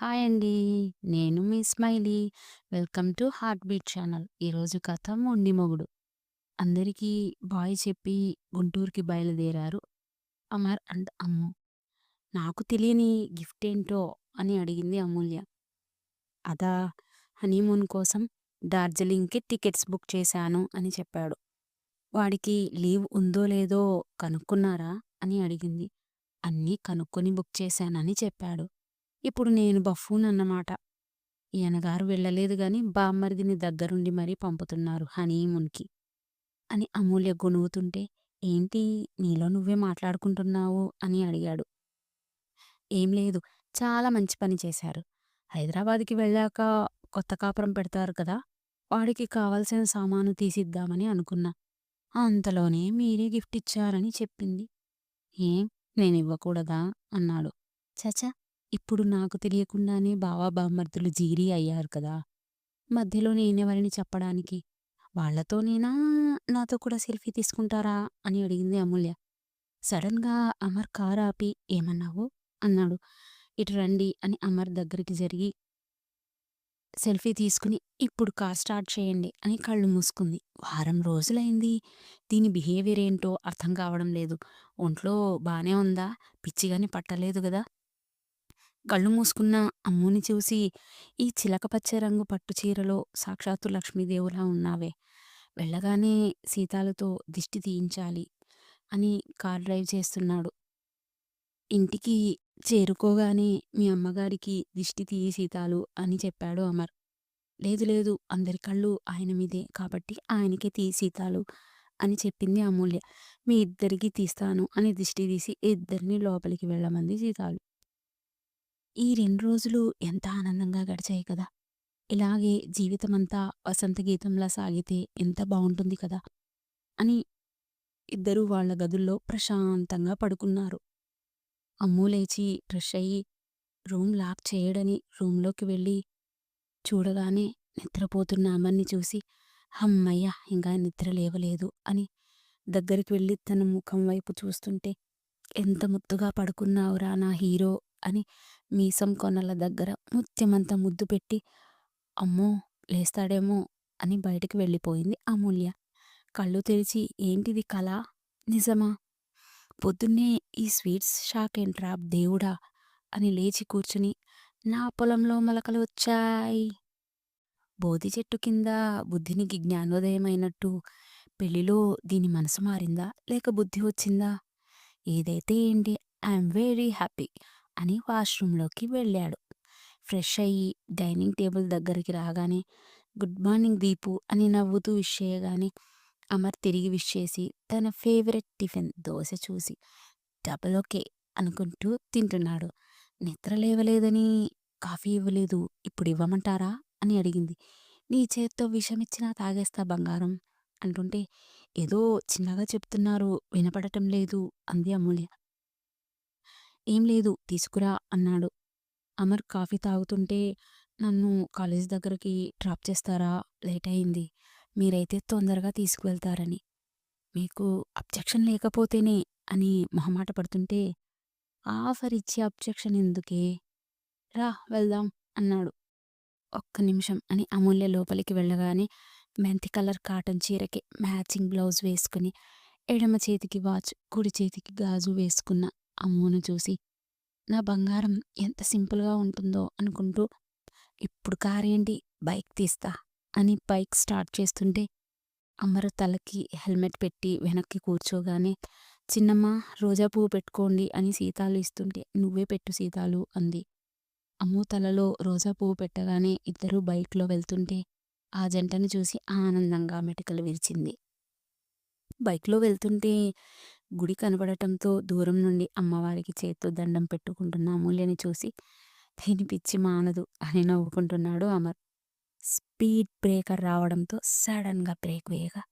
Hi అండి. నేను మీ Smiley. Welcome to heartbeat channel. ఈరోజు కథ మొండి మొగుడు. అందరికీ బాయ్ చెప్పి గుంటూరుకి బయలుదేరారు అమర్ అండ్ అమ్ము. నాకు తెలియని గిఫ్ట్ ఏంటో అని అడిగింది అమూల్య. అదా హనీమూన్ కోసం డార్జిలింగ్‌కి టికెట్స్ బుక్ చేశాను అని చెప్పాడు. వాడికి లీవ్ ఉందో లేదో కనుక్కున్నారా అని అడిగింది. అన్నీ కనుక్కొని బుక్ చేశానని చెప్పాడు. ఇప్పుడు నేను బఫూన్ అన్నమాట. ఈయనగారు వెళ్ళలేదు గాని బామ్మరిదిని దగ్గరుండి మరీ పంపుతున్నారు హనీమూన్‌కి అని అమూల్య గొణుగుతుంటే ఏంటి నీలో నువ్వే మాట్లాడుకుంటున్నావు అని అడిగాడు. ఏం లేదు. చాలా మంచి పని చేశారు. హైదరాబాద్‌కి వెళ్ళాక కొత్త కాపురం పెడతారు కదా! వాడికి కావాల్సిన సామాను తీసిద్దామని అనుకున్నా. అంతలోనే మీరే గిఫ్ట్ ఇచ్చారని చెప్పింది. ఏం నేనివ్వకూడదా? అన్నాడు. చచా ఇప్పుడు నాకు తెలియకుండానే బావ బామ్మర్దులు జీరి అయ్యారు కదా! మధ్యలో నేనెవరిని చెప్పడానికి? వాళ్ళతోనేనా నాతో కూడా సెల్ఫీ తీసుకుంటారా? అని అడిగింది అమూల్య. సడన్‌గా అమర్ కారు ఆపి ఏమన్నావు? అన్నాడు. ఇటు రండి అని అమర్ దగ్గరికి జరిగి సెల్ఫీ తీసుకుని ఇప్పుడు కార్ స్టార్ట్ చేయండి అని కళ్ళు మూసుకుంది. వారం రోజులైంది. దీని బిహేవియర్ ఏంటో అర్థం కావడం లేదు. ఒంట్లో బానే ఉందా? పిచ్చిగాని పట్టలేదు కదా కళ్ళు మూసుకున్న అమ్ముని చూసి ఈ చిలకపచ్చ రంగు పట్టు చీరలో సాక్షాత్తు లక్ష్మీదేవులా ఉన్నావే. వెళ్ళగానే సీతాలతో దిష్టి తీయించాలి అని కార్ డ్రైవ్ చేస్తున్నాడు. ఇంటికి చేరుకోగానే మీ అమ్మగారికి దిష్టి తీయి సీతాలు అని చెప్పాడు అమర్. లేదు లేదు అందరి కళ్ళు ఆయన మీదే కాబట్టి ఆయనకే తీయి సీతాలు అని చెప్పింది అమూల్య. మీ ఇద్దరికి తీస్తాను అని దిష్టి తీసి ఇద్దరిని లోపలికి వెళ్ళమంది సీతాలు. ఈ రెండు రోజులు ఎంత ఆనందంగా గడిచాయి కదా! ఇలాగే జీవితమంతా వసంత గీతంలా సాగితే ఎంత బావుంటుంది కదా! అని ఇద్దరూ వాళ్ళ గదుల్లో ప్రశాంతంగా పడుకున్నారు. అమ్ము లేచి ఫ్రెష్ అయ్యి రూమ్ లాక్ చేయడని రూంలోకి వెళ్ళి చూడగానే నిద్రపోతున్న అమ్మని చూసి హమ్మయ్య! ఇంకా నిద్ర లేవలేదు అని దగ్గరికి వెళ్ళి తన ముఖం వైపు చూస్తుంటే ఎంత ముద్దుగా పడుకున్నావురా నా హీరో అని మీసం కొనల దగ్గర ముత్యమంత ముద్దు పెట్టి అమ్మో! లేస్తాడేమో అని బయటికి వెళ్ళిపోయింది అమూల్య. కళ్ళు తెరిచి ఏంటిది కళ నిజమా? పొద్దున్నే ఈ స్వీట్స్ షాక్ షాకేంట్రా దేవుడా! అని లేచి కూర్చుని నా పొలంలో మొలకలు వచ్చాయి బోధి చెట్టు కింద బుద్ధినికి జ్ఞానోదయమైనట్టు పెళ్ళిలో దీని మనసు మారిందా? లేక బుద్ధి వచ్చిందా? ఏదైతే ఏంటి ఐఎమ్ వెరీ హ్యాపీ అని వాష్‌రూమ్‌లోకి వెళ్ళాడు. ఫ్రెష్ అయ్యి డైనింగ్ టేబుల్ దగ్గరికి రాగానే గుడ్ మార్నింగ్ దీపు అని నవ్వుతూ విష్ చేయగానే అమర్ తిరిగి విష్ చేసి తన ఫేవరెట్ టిఫిన్ దోశ చూసి డబల్ ఓకే అనుకుంటూ తింటున్నాడు. నిద్ర లేవలేదని కాఫీ ఇవ్వలేదు. ఇప్పుడు ఇవ్వమంటారా? అని అడిగింది. నీ చేత్తో విషమిచ్చినా తాగేస్తా బంగారం అంటుంటే ఏదో చిన్నగా చెప్తున్నారు వినపడటం లేదు అంది అమూల్య. ఏం లేదు తీసుకురా అన్నాడు. అమర్ కాఫీ తాగుతుంటే నన్ను కాలేజ్ దగ్గరికి డ్రాప్ చేస్తారా? లేట్ అయింది. మీరైతే తొందరగా తీసుకువెళ్తారని. మీకు అబ్జెక్షన్ లేకపోతేనే అని మొహమాట పడుతుంటే ఆఫర్ ఇచ్చే అబ్జెక్షన్ ఎందుకే? రా వెళ్దాం అన్నాడు. ఒక్క నిమిషం అని అమూల్య లోపలికి వెళ్ళగానే మెంతి కలర్ కాటన్ చీరకి మ్యాచింగ్ బ్లౌజ్ వేసుకుని ఎడమ చేతికి వాచ్ కుడి చేతికి గాజు వేసుకున్న అమ్మును చూసి నా బంగారం ఎంత సింపుల్‌గా ఉంటుందో అనుకుంటూ ఇప్పుడు కారేంటి బైక్ తీస్తా అని బైక్ స్టార్ట్ చేస్తుంటే అమ్మరు తలకి హెల్మెట్ పెట్టి వెనక్కి కూర్చోగానే చిన్నమ్మ రోజా పువ్వు పెట్టుకోండి అని సీతాలు ఇస్తుంటే నువ్వే పెట్టు సీతాలు అంది. అమ్ము తలలో రోజా పువ్వు పెట్టగానే ఇద్దరూ బైక్‌లో వెళ్తుంటే ఆ జంటను చూసి ఆనందంగా మెటికలు విరిచింది. బైక్‌లో వెళ్తుంటే గుడి కనపడటంతో దూరం నుండి అమ్మవారికి చేత్తో దండం పెట్టుకుంటున్న అమూల్యని చూసి దీని పిచ్చి మానదు అని నవ్వుకుంటున్నాడు అమర్. స్పీడ్ బ్రేకర్ రావడంతో సడన్‌గా బ్రేక్ వేయగా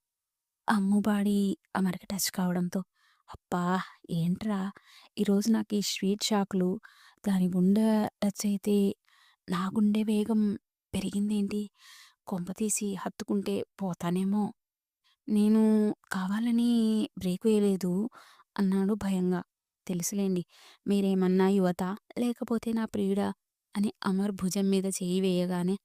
అమ్ము బాడీ అమర్‌కి టచ్ కావడంతో అబ్బా! ఏంట్రా ఈరోజు నాకు ఈ స్వీట్ షాక్‌లు దాని గుండె టచ్ అయితే నా గుండె వేగం పెరిగిందేంటి? కొంపతీసి హత్తుకుంటే పోతానేమో! నేను కావాలని బ్రేక్ వేయలేదు అన్నాడు భయంగా. తెలుసులేండి మీరేమన్నా యువత లేకపోతే నా ప్రియుడా? అని అమర్ భుజం మీద చేయి వేయగానే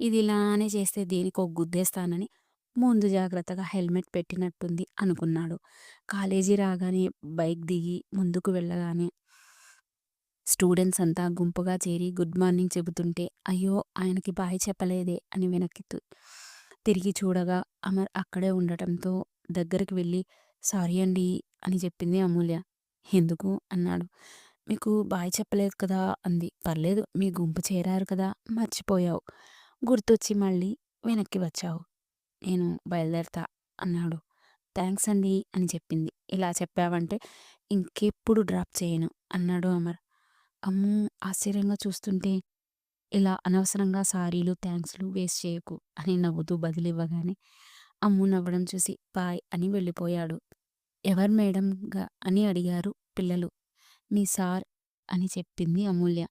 ఇది ఇలానే చేస్తే దేనికో గుద్దేస్తానని ముందు జాగ్రత్తగా హెల్మెట్ పెట్టినట్టుంది అనుకున్నాడు కాలేజీ రాగానే బైక్ దిగి ముందుకు వెళ్ళగానే స్టూడెంట్స్ అంతా గుంపుగా చేరి గుడ్ మార్నింగ్ చెబుతుంటే అయ్యో ఆయనకి బాయ్ చెప్పలేదే అని వెనక్కి తిరిగి చూడగా అమర్ అక్కడే ఉండటంతో దగ్గరికి వెళ్ళి సారీ అండి అని చెప్పింది అమూల్య. ఎందుకు? అన్నాడు. మీకు బాయ్ చెప్పలేదు కదా అంది. పర్లేదు మీ గుంపు చేరారు కదా మర్చిపోయావు. గుర్తొచ్చి మళ్ళీ వెనక్కి వచ్చావు. నేను బయలుదేరతా అన్నాడు. థ్యాంక్స్ అండి అని చెప్పింది. ఇలా చెప్పావంటే ఇంకెప్పుడు డ్రాప్ చేయను అన్నాడు అమర్. అమ్ము ఆశ్చర్యంగా చూస్తుంటే ఇలా అనవసరంగా సారీలు థ్యాంక్స్లు వేస్ట్ చేయకు అని నవ్వుతూ బదిలివ్వగానే అమ్ము! నవ్వడం చూసి బాయ్ అని వెళ్ళిపోయాడు. ఎవరు మేడంగా అని అడిగారు పిల్లలు. మీ సార్ అని చెప్పింది అమూల్య.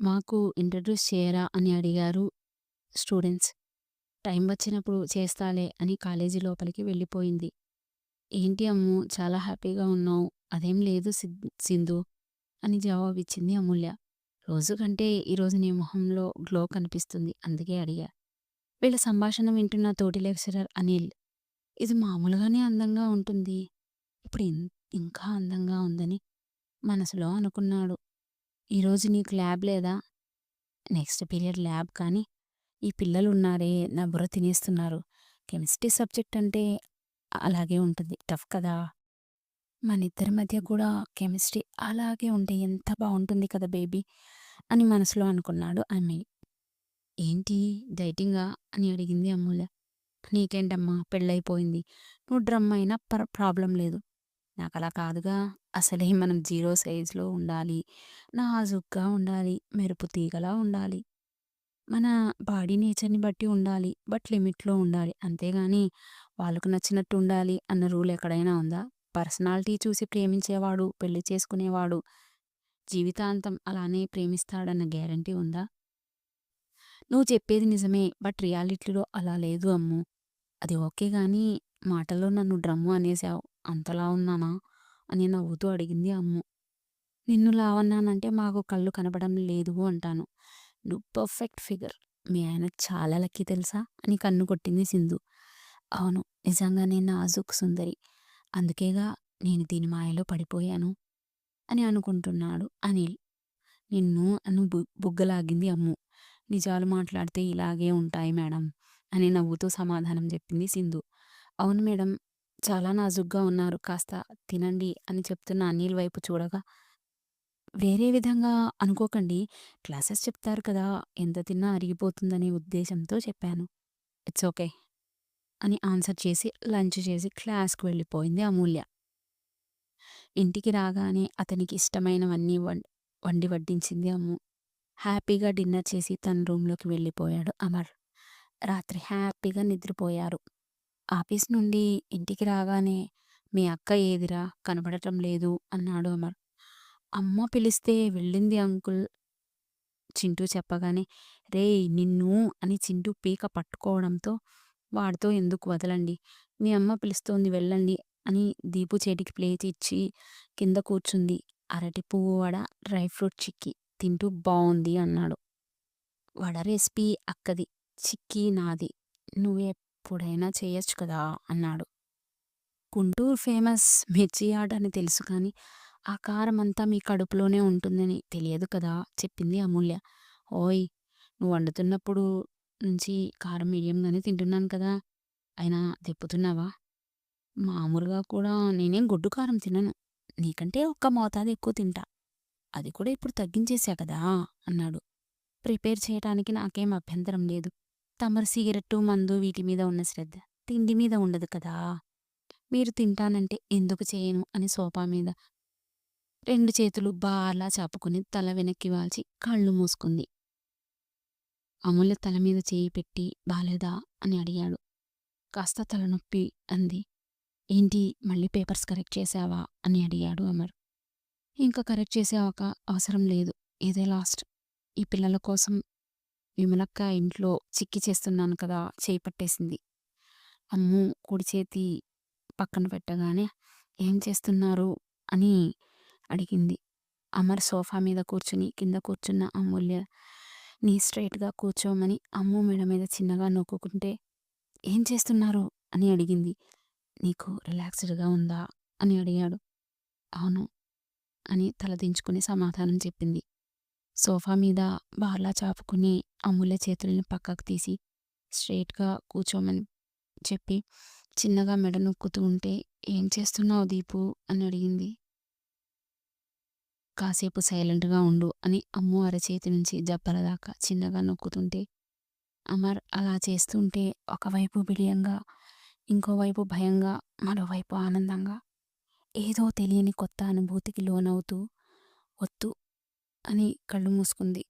మాకు ఇంట్రడ్యూస్ చేయరా అని అడిగారు స్టూడెంట్స్. టైం వచ్చినప్పుడు చేస్తాలే అని కాలేజీ లోపలికి వెళ్ళిపోయింది. ఏంటి అమ్ము! చాలా హ్యాపీగా ఉన్నావు. అదేం లేదు సిద్- సింధు అని జవాబిచ్చింది అమూల్య. రోజు కంటే ఈరోజు నీ మొహంలో గ్లో కనిపిస్తుంది. అందుకే అడిగా. వీళ్ళ సంభాషణ వింటున్న తోటి లెక్చరర్ అనిల్ ఇది మామూలుగానే అందంగా ఉంటుంది. ఇప్పుడు ఇంకా అందంగా ఉందని మనసులో అనుకున్నాడు. ఈరోజు నీకు ల్యాబ్ లేదా? నెక్స్ట్ పీరియడ్ ల్యాబ్ కానీ ఈ పిల్లలు ఉన్నారే నా బుర్ర తినేస్తున్నారు. కెమిస్ట్రీ సబ్జెక్ట్ అంటే అలాగే ఉంటుంది. టఫ్ కదా? మన ఇద్దరి మధ్య కూడా కెమిస్ట్రీ అలాగే ఉంటే ఎంత బాగుంటుంది కదా బేబీ అని మనసులో అనుకున్నాడు అమ్మాయి ఏంటి డైటింగా? అని అడిగింది అమ్ముల నీకేంటమ్మా? పెళ్ళైపోయింది నువ్వు డ్రమ్ అయినా పర్ ప్రాబ్లం లేదు. నాకు అలా కాదుగా. అసలే మనం జీరో సైజులో ఉండాలి. నాజుగ్గా ఉండాలి. మెరుపు తీగలా ఉండాలి. మన బాడీ నేచర్ని బట్టి ఉండాలి. బట్ లిమిట్లో ఉండాలి. అంతేగాని వాళ్ళకు నచ్చినట్టు ఉండాలి అన్న రూల్ ఎక్కడైనా ఉందా? పర్సనాలిటీ చూసి ప్రేమించేవాడు పెళ్ళి చేసుకునేవాడు జీవితాంతం అలానే ప్రేమిస్తాడన్న గ్యారంటీ ఉందా? నువ్వు చెప్పేది నిజమే బట్ రియాలిటీలో అలా లేదు అమ్ము. అది ఓకే గాని మాటల్లో నన్ను డ్రమ్ము అనేసావు అంతలా ఉన్నానా అని నవ్వుతూ అడిగింది అమ్ము. నిన్ను లావన్నానంటే మాకు కళ్ళు కనపడం లేదు అంటాను. నువ్వు పర్ఫెక్ట్ ఫిగర్. మీ ఆయన చాలా లక్కీ తెలుసా? అని కన్ను కొట్టింది సింధు. అవును నిజంగానే నాజుక్ సుందరి. అందుకేగా నేను దీని మాయలో పడిపోయాను అని అనుకుంటున్నాడు అనిల్. నిన్ను అను బుగ్గలాగింది అమ్ము. నిజాలు మాట్లాడితే ఇలాగే ఉంటాయి మేడం అని నవ్వుతూ సమాధానం చెప్పింది సింధు. అవును మేడం చాలా నాజుగ్గా ఉన్నారు. కాస్త తినండి అని చెప్తున్న అనిల్ వైపు చూడగా వేరే విధంగా అనుకోకండి. క్లాసెస్ చెప్తారు కదా ఎంత తిన్నా అరిగిపోతుందనే ఉద్దేశంతో చెప్పాను. It's okay. అని ఆన్సర్ చేసి లంచ్ చేసి క్లాస్కి వెళ్ళిపోయింది అమూల్య. ఇంటికి రాగానే అతనికి ఇష్టమైనవన్నీ వండి వడ్డించింది అమ్ము. హ్యాపీగా డిన్నర్ చేసి తన రూమ్లోకి వెళ్ళిపోయాడు అమర్. రాత్రి హ్యాపీగా నిద్రపోయారు. ఆఫీస్ నుండి ఇంటికి రాగానే మీ అక్క ఏదిరా? కనబడటం లేదు అన్నాడు అమర్. అమ్మ పిలిస్తే వెళ్ళింది అంకుల్ చింటూ చెప్పగానే రే నిన్ను అని చింటూ పీక పట్టుకోవడంతో వాడితో ఎందుకు వదలండి? మీ అమ్మ పిలుస్తోంది వెళ్ళండి అని దీపు చేతికి ప్లేట్ ఇచ్చి కింద కూర్చుంది. అరటి పువ్వు వడ డ్రై ఫ్రూట్ చిక్కీ తింటూ బాగుంది అన్నాడు. వడ రెసిపీ అక్కది చిక్కీ నాది. నువ్వెప్పుడైనా చేయొచ్చు కదా అన్నాడు. గుంటూరు ఫేమస్ మిర్చి ఆట అని తెలుసు కానీ ఆ కారం అంతా మీ కడుపులోనే ఉంటుందని తెలియదు కదా చెప్పింది అమూల్య. ఓయ్ నువ్వు వండుతున్నప్పుడు నుంచి కారం మీడియంగానే తింటున్నాను కదా! అయినా తెప్పుతున్నావా మామూలుగా కూడా నేనేం గొడ్డు కారం తినను. నీకంటే ఒక్క మోతాదు ఎక్కువ తింటా. అది కూడా ఇప్పుడు తగ్గించేశా కదా! అన్నాడు. ప్రిపేర్ చేయటానికి నాకేం అభ్యంతరం లేదు. తమరు సిగరెట్టు మందు వీటి మీద ఉన్న శ్రద్ధ తిండి మీద ఉండదు కదా! మీరు తింటానంటే ఎందుకు చేయను? అని సోఫా మీద రెండు చేతులు బార్లా చాపుకుని తల వెనక్కి వాల్చి కళ్ళు మూసుకుంది. అమూల్య తల మీద చేయి పెట్టి బాలేదా అని అడిగాడు. కాస్త తలనొప్పి అంది. ఏంటి మళ్ళీ పేపర్స్ కరెక్ట్ చేసావా అని అడిగాడు అమర్. ఇంకా కరెక్ట్ చేసే అవసరం లేదు ఇదే లాస్ట్. ఈ పిల్లల కోసం విమలక్క ఇంట్లో చిక్కి చేస్తున్నాను కదా చేయి పట్టేసింది. అమ్ము కుడి చేతి పక్కన పెట్టగానే ఏం చేస్తున్నారు అని అడిగింది. అమర్ సోఫా మీద కూర్చుని కింద కూర్చున్న అమూల్య నీ స్ట్రైట్‌గా కూర్చోమని అమ్ము మెడ మీద చిన్నగా నొక్కుకుంటే, "ఏం చేస్తున్నారు?" అని అడిగింది. "నీకు రిలాక్స్‌డ్‌గా ఉందా?" అని అడిగాడు. "అవును" అని తలదించుకుని సమాధానం చెప్పింది. సోఫా మీద బార్లా చాపుకుని అమ్ముల చేతుల్ని పక్కకు తీసి స్ట్రెయిట్‌గా కూర్చోమని చెప్పి చిన్నగా మెడ నొక్కుతూ ఉంటే, "ఏం చేస్తున్నావు దీపు?" అని అడిగింది. "కాసేపు సైలెంట్‌గా ఉండు" అని అమ్ము అరచేతి నుంచి జబ్బలదాకా చిన్నగా నొక్కుతుంటే, అమర్ అలా చేస్తుంటే ఒకవైపు బిడియంగా, ఇంకోవైపు భయంగా, మరోవైపు ఆనందంగా, ఏదో తెలియని కొత్త అనుభూతికి లోనవుతూ, "వద్దు" అని కళ్ళు మూసుకుంది.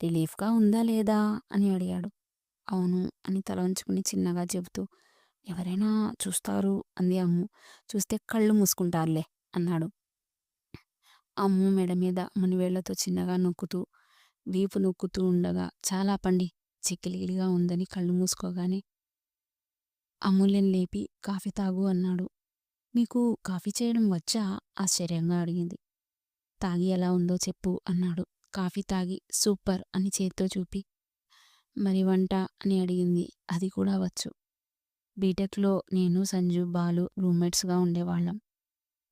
"రిలీఫ్‌గా ఉందా లేదా?" అని అడిగాడు. "అవును" అని తల ఉంచుకుని చిన్నగా చెబుతూ, "ఎవరైనా చూస్తారు" అంది అమ్ము. "చూస్తే కళ్ళు మూసుకుంటారులే" అన్నాడు. అమ్ము మెడ మీద మునివేళ్ళతో చిన్నగా నొక్కుతూ, వీపు నొక్కుతూ ఉండగా, "చాలా పండి చిక్కిలిగిలిగా ఉందని కళ్ళు మూసుకోగానే అమూల్యం లేపి, "కాఫీ తాగు" అన్నాడు. "మీకు కాఫీ చేయడం వచ్చా?" ఆశ్చర్యంగా అడిగింది. "తాగి ఎలా ఉందో చెప్పు" అన్నాడు. కాఫీ తాగి "సూపర్" అని చేత్తో చూపి, "మరి వంట" అని అడిగింది. "అది కూడా వచ్చు. బీటెక్‌లో నేను, సంజు, బాలు రూమ్మేట్స్‌గా ఉండేవాళ్ళం.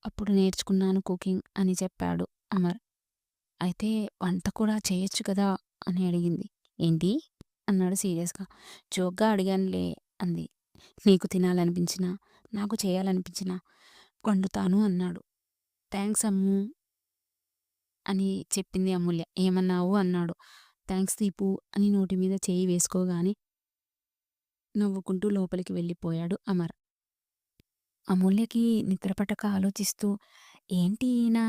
అప్పుడు నేర్చుకున్నాను కుకింగ్" అని చెప్పాడు అమర్. "అయితే వంట కూడా చేయొచ్చు కదా" అని అడిగింది. "ఏంటి?" అన్నాడు సీరియస్‌గా. "జోక్‌గా అడిగానులే" అంది. "నీకు తినాలనిపించినా, నాకు చేయాలనిపించినా వండుతాను" అన్నాడు. "థాంక్స్ అమ్మూ" అని చెప్పింది అమూల్య. "ఏమన్నావు?" అన్నాడు. "థాంక్స్ దీపు" అని నోటి మీద చేయి వేసుకోగానే నవ్వుకుంటూ లోపలికి వెళ్ళిపోయాడు అమర్. అమూల్యకి నిద్రపట్టక ఆలోచిస్తూ, ఏంటి ఈయన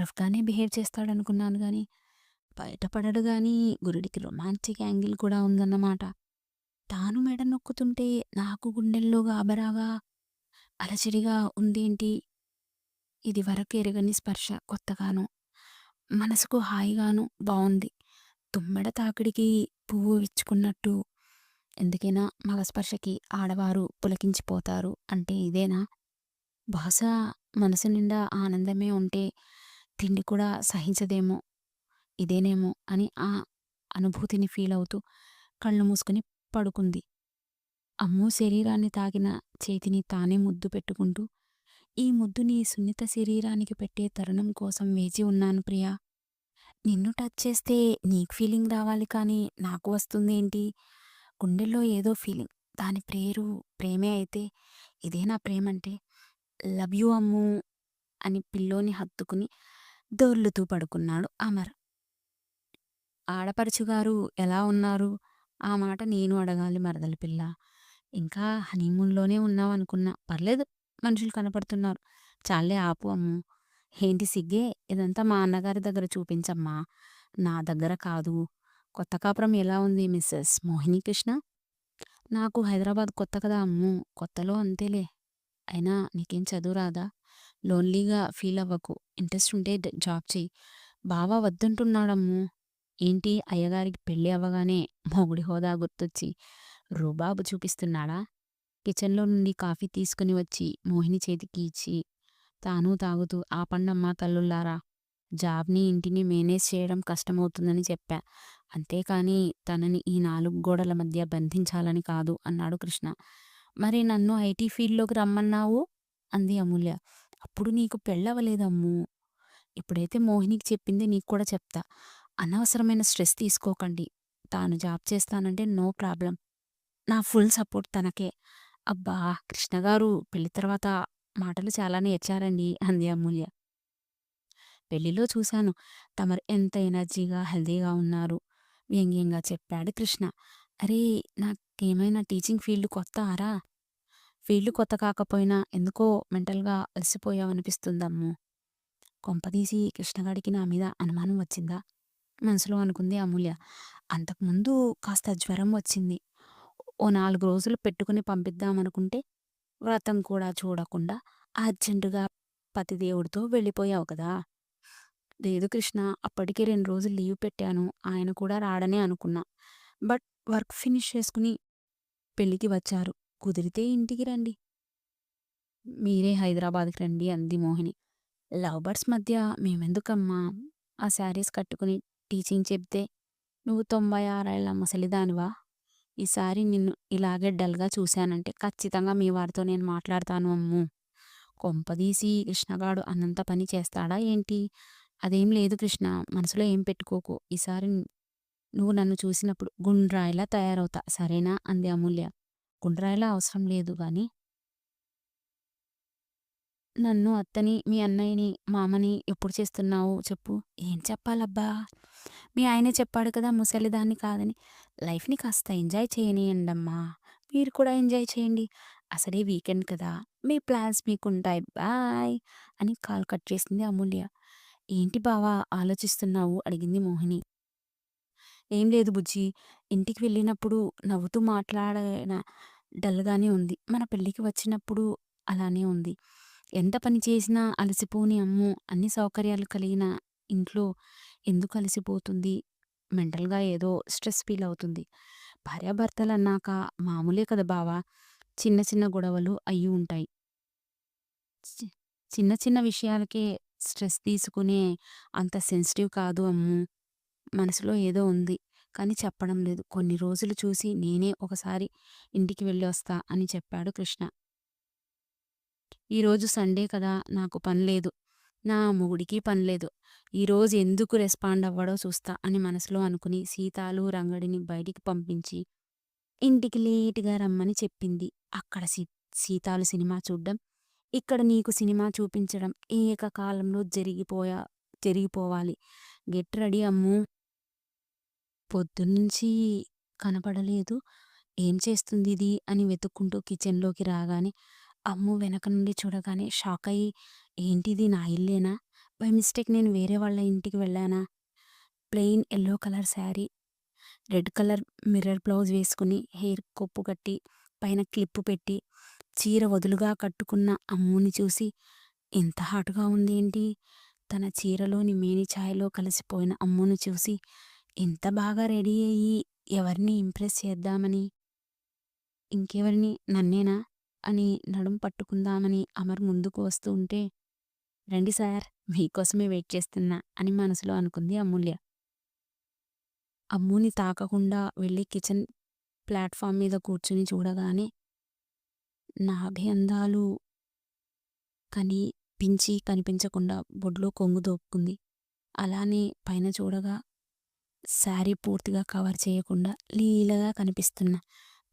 రఫ్‌గానే బిహేవ్ చేస్తాడనుకున్నాను గానీ, బయటపడడు గానీ గురుడికి రొమాంటిక్ యాంగిల్ కూడా ఉందన్నమాట. తాను మెడ నొక్కుతుంటే నాకు గుండెల్లో గాబరాగా, అలజడిగా ఉందేంటి? ఇదివరకు ఎరగని స్పర్శ కొత్తగాను, మనసుకు హాయిగాను బావుంది. తుమ్మెడ తాకిడికి పువ్వు విచ్చుకున్నట్టు. ఎందుకైనా మగ స్పర్శకి ఆడవారు పులకించిపోతారు అంటే ఇదేనా? బహుశా మనసు నిండా ఆనందమే ఉంటే తిండి కూడా సహించదేమో, ఇదేనేమో అని ఆ అనుభూతిని ఫీల్ అవుతూ కళ్ళు మూసుకుని పడుకుంది. అమ్ము శరీరాన్ని తాకిన చేతిని తానే ముద్దు పెట్టుకుంటూ, ఈ ముద్దు నీ సున్నిత శరీరానికి పెట్టే తరుణం కోసం వేచి ఉన్నాను ప్రియా. నిన్ను టచ్ చేస్తే నీకు ఫీలింగ్ రావాలి కానీ నాకు వస్తుందేంటి? గుండెల్లో ఏదో ఫీలింగ్. దాని పేరు ప్రేమే అయితే ఇదే నా ప్రేమంటే? లవ్ యూ అమ్ము అని పిల్లోని హత్తుకుని దొర్లుతూ పడుకున్నాడు అమర్. ఆడపడుచుగారు ఎలా ఉన్నారు? ఆ మాట నేను అడగాలి మరదల పిల్ల. ఇంకా హనీమూన్‌లోనే ఉన్నావనుకున్నా. పర్లేదు మనుషులు కనపడుతున్నారు. చాలే ఆపు అమ్ము ఏంటి సిగ్గే? ఇదంతా మా అన్నగారి దగ్గర చూపించమ్మా. నా దగ్గర కాదు. కొత్త కాపురం ఎలా ఉంది మిస్సెస్ మోహిని కృష్ణ నాకు హైదరాబాద్ కొత్త కదా అమ్ము కొత్తలో అంతేలే. అయినా నీకేం చదువు రాదా? లోన్లీగా ఫీల్ అవ్వకు. ఇంట్రెస్ట్ ఉంటే జాబ్ చెయ్యి. బావ వద్దంటున్నాడమ్మూ. ఏంటి అయ్యగారికి పెళ్ళి అవ్వగానే మొగుడి హోదా గుర్తొచ్చి రుబాబు చూపిస్తున్నాడా? కిచెన్లో నుండి కాఫీ తీసుకుని వచ్చి మోహిని చేతికి ఇచ్చి తాను తాగుతూ ఆపండమ్మా తల్లుల్లారా. జాబ్‌ని, ఇంటిని మేనేజ్ చేయడం కష్టమవుతుందని చెప్పా. అంతేకానీ తనని ఈ నాలుగు గోడల మధ్య బంధించాలని కాదు అన్నాడు కృష్ణ. మరి నన్ను ఐటీ ఫీల్డ్‌లోకి రమ్మన్నావు? అంది అమూల్య. అప్పుడు నీకు పెళ్ళవలేదమ్మూ. ఇప్పుడైతే మోహినికి చెప్పింది నీకు కూడా చెప్తా. అనవసరమైన స్ట్రెస్ తీసుకోకండి. తాను జాబ్ చేస్తానంటే నో ప్రాబ్లం నా ఫుల్ సపోర్ట్ తనకే. అబ్బా! కృష్ణగారు పెళ్ళి తర్వాత మాటలు చాలా నేర్చారండి అంది అమూల్య. పెళ్ళిలో చూశాను. తమరు ఎంత ఎనర్జీగా, హెల్తీగా ఉన్నారు వ్యంగ్యంగా చెప్పాడు కృష్ణ. అరే! నాకేమైనా టీచింగ్ ఫీల్డ్ కొత్తారా? ఫీల్డ్ కొత్త కాకపోయినా ఎందుకో మెంటల్‌గా అలసిపోయావనిపిస్తుందమ్మూ. కొంపదీసి కృష్ణగాడికి నా మీద అనుమానం వచ్చిందా? మనసులో అనుకుంది అమూల్య. అంతకుముందు కాస్త జ్వరం వచ్చింది. ఓ నాలుగు రోజులు పెట్టుకుని పంపిద్దామనుకుంటే వ్రతం కూడా చూడకుండా అర్జెంటుగా పతిదేవుడితో వెళ్ళిపోయావు కదా! లేదు కృష్ణ అప్పటికే రెండు రోజులు లీవ్ పెట్టాను. ఆయన కూడా రాడనే అనుకున్నా. బట్ వర్క్ ఫినిష్ చేసుకుని పెళ్ళికి వచ్చారు. కుదిరితే ఇంటికి రండి. మీరే హైదరాబాద్‌కి రండి అంది మోహిని. లవ్ బర్డ్స్ మధ్య మేమెందుకమ్మా? ఆ శారీస్ కట్టుకుని టీచింగ్ చెప్తే నువ్వు తొంభై ఆరేళ్ళ ముసలిదానివా ఈసారి నిన్ను ఇలాగే డల్గా చూశానంటే ఖచ్చితంగా మీ వారితో నేను మాట్లాడతాను అమ్ము కొంపదీసి కృష్ణగాడు అన్నంత పని చేస్తాడా ఏంటి అదేం లేదు కృష్ణ మనసులో ఏం పెట్టుకోకు ఈసారి నువ్వు నన్ను చూసినప్పుడు గుండ్రాయిలా తయారవుతా. సరేనా? అంది అమూల్య. గుండ్రాయిలా అవసరం లేదు గాని. నన్ను అత్తని మీ అన్నయ్యని మామని ఎప్పుడు చేస్తున్నావు చెప్పు. ఏం చెప్పాలబ్బా? మీ ఆయనే చెప్పాడు కదా ముసలిదాన్ని కాదని. లైఫ్ని కాస్త ఎంజాయ్ చేయనియండమ్మా. మీరు కూడా ఎంజాయ్ చేయండి. అసలే వీకెండ్ కదా. మీ ప్లాన్స్ మీకుంటాయి. బాయ్! అని కాల్ కట్ చేసింది అమూల్య. ఏంటి బావా? ఆలోచిస్తున్నావు? అడిగింది మోహిని. ఏం లేదు బుజ్జి. ఇంటికి వెళ్ళినప్పుడు నవ్వుతూ మాట్లాడిన డల్గానే ఉంది. మన పెళ్ళికి వచ్చినప్పుడు అలానే ఉంది. ఎంత పని చేసినా అలసిపోని అమ్ము అన్ని సౌకర్యాలు కలిగిన ఇంట్లో ఎందుకు అలసిపోతుంది? మెంటల్గా ఏదో స్ట్రెస్ ఫీల్ అవుతుంది. భార్యాభర్తలు అన్నాక మామూలే కదా బావా. చిన్న చిన్న గొడవలు అయ్యి ఉంటాయి. చిన్న చిన్న విషయాలకే స్ట్రెస్ తీసుకునే అంత సెన్సిటివ్ కాదు అమ్ము. మనసులో ఏదో ఉంది. కానీ చెప్పడం లేదు. కొన్ని రోజులు చూసి నేనే ఒకసారి ఇంటికి వెళ్ళి వస్తా అని చెప్పాడు కృష్ణ. ఈరోజు సండే కదా నాకు పని లేదు. నా మొగుడికి పని లేదు. ఈరోజు ఎందుకు రెస్పాండ్ అవ్వడో చూస్తా అని మనసులో అనుకుని సీతాలు రంగడిని బయటికి పంపించి ఇంటికి లేటుగా రమ్మని చెప్పింది. అక్కడ సీ సీతాలు సినిమా చూడ్డం ఇక్కడ నీకు సినిమా చూపించడం ఏకకాలంలో జరిగిపోయా జరిగిపోవాలి. Get ready Ammu. పొద్దున్నుంచి కనపడలేదు. ఏం చేస్తుంది ఇది అని వెతుక్కుంటూ కిచెన్లోకి రాగానే అమ్ము వెనక నుండి చూడగానే షాక్ అయ్యి ఏంటిది? నా ఇల్లేనా? బై మిస్టేక్ నేను వేరే వాళ్ళ ఇంటికి వెళ్ళానా? Plain yellow colour sari red colour mirror blouse వేసుకుని హెయిర్ కొప్పు కట్టి పైన క్లిప్పు పెట్టి చీర వదులుగా కట్టుకున్న అమ్ముని చూసి ఎంత హాటుగా ఉంది ఏంటి తన చీరలోని మేని ఛాయలో కలిసిపోయిన అమ్మును చూసి ఎంత బాగా రెడీ అయ్యి ఎవరిని ఇంప్రెస్ చేద్దామని ఇంకెవరిని నన్నేనా అని నడుం పట్టుకుందామని అమర్ ముందుకు వస్తూ ఉంటే రండి సార్ మీకోసమే వెయిట్ చేస్తున్నా అని మనసులో అనుకుంది అమూల్య. అమ్ముని తాకకుండా వెళ్ళి కిచెన్ ప్లాట్ఫామ్ మీద కూర్చుని చూడగానే నాభి అందాలు కని పించి కనిపించకుండా బొడ్లో కొంగు దోపుకుంది. అలానే పైన చూడగా శారీ పూర్తిగా కవర్ చేయకుండా లీలగా కనిపిస్తున్న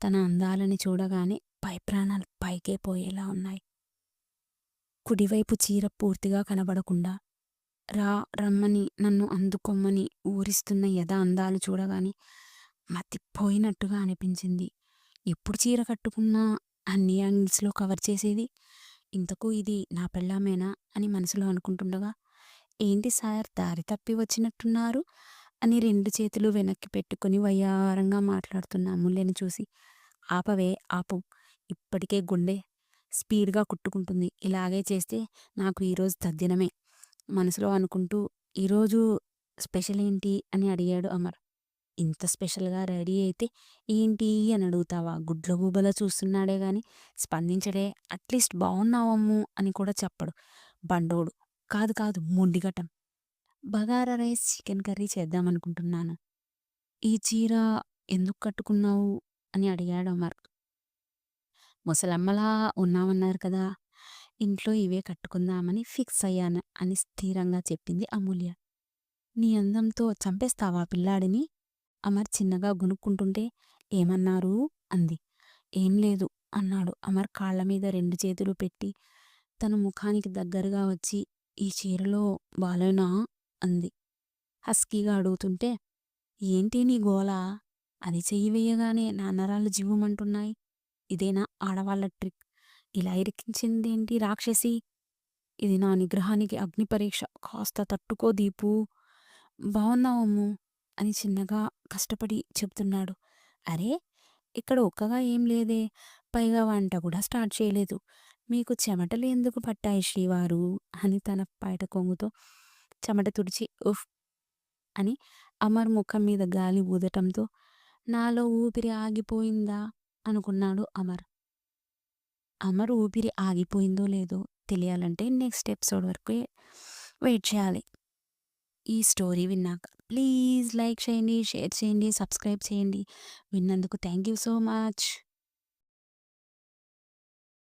తన అందాలని చూడగానే పై ప్రాణాలు పైకే పోయేలా ఉన్నాయి. కుడివైపు చీర పూర్తిగా కనబడకుండా రా రమ్మని నన్ను అందుకొమ్మని ఊరిస్తున్న యథ అందాలు చూడగానే మతిపోయినట్టుగా అనిపించింది. ఎప్పుడు చీర కట్టుకున్నా అన్ని యాంగిల్స్లో కవర్ చేసేది ఇంతకు ఇది నా పెళ్ళామేనా అని మనసులో అనుకుంటుండగా ఏంటి సార్ దారి తప్పి వచ్చినట్టున్నారు? అని రెండు చేతులు వెనక్కి పెట్టుకుని వయ్యారంగా మాట్లాడుతున్న అమూల్యని చూసి ఆపవే ఆపు. ఇప్పటికే గుండె స్పీడ్గా కుట్టుకుంటుంది. ఇలాగే చేస్తే నాకు ఈరోజు తద్దినమే. మనసులో అనుకుంటూ ఈరోజు స్పెషల్ ఏంటి? అని అడిగాడు అమర్. ఇంత స్పెషల్గా రెడీ అయితే ఏంటి? అని అడుగుతావా? గుడ్ల గూబలా చూస్తున్నాడే గాని స్పందించడే అట్లీస్ట్ బాగున్నావమ్ము అని కూడా చెప్పడు. బండోడు. కాదు కాదు మొండిగటం బగారా రైస్ చికెన్ కర్రీ చేద్దామనుకుంటున్నాను ఈ చీర ఎందుకు కట్టుకున్నావు? అని అడిగాడు అమర్. ముసలమ్మలా ఉన్నామన్నారు కదా ఇంట్లో ఇవే కట్టుకుందామని ఫిక్స్ అయ్యాను అని స్థిరంగా చెప్పింది అమూల్య. నీ అందంతో చంపేస్తావా పిల్లాడిని? అమర్ చిన్నగా గునుక్కుంటుంటే ఏమన్నారు? అంది. ఏం లేదు అన్నాడు అమర్ కాళ్ళ మీద రెండు చేతులు పెట్టి. తన ముఖానికి దగ్గరగా వచ్చి ఈ చీరలో బాలేనా? అంది. హస్కీగా అడుగుతుంటే ఏంటి నీ గోల? అది చెయ్యి వేయగానే నా నరాలు జివ్వుమంటున్నాయి ఇదేనా ఆడవాళ్ళ ట్రిక్? ఇలా ఇరికించిందేంటి రాక్షసి? ఇది నా నిగ్రహానికి అగ్ని పరీక్ష. కాస్త తట్టుకో దీపు. బావున్నావమ్ము అని చిన్నగా కష్టపడి చెప్తున్నాడు. అరే ఇక్కడ ఒక్కగా ఏం లేదే. పైగా వంట కూడా స్టార్ట్ చేయలేదు. మీకు చెమటలు ఎందుకు పట్టాయి శ్రీవారు? అని తన బయట కొంగుతో చెమట తుడిచి ఉఫ్ అని అమర్ ముఖం మీద గాలి ఊదటంతో నాలో ఊపిరి ఆగిపోయిందా అనుకున్నాడు అమర్ అమర్ ఊపిరి ఆగిపోయిందో లేదో తెలియాలంటే నెక్స్ట్ ఎపిసోడ్ వరకు వెయిట్ చేయాలి ఈ స్టోరీ విన్నాక. ప్లీజ్ లైక్ చేయండి, షేర్ చేయండి, సబ్స్క్రైబ్ చేయండి. విన్నందుకు థ్యాంక్ యూ సో మచ్.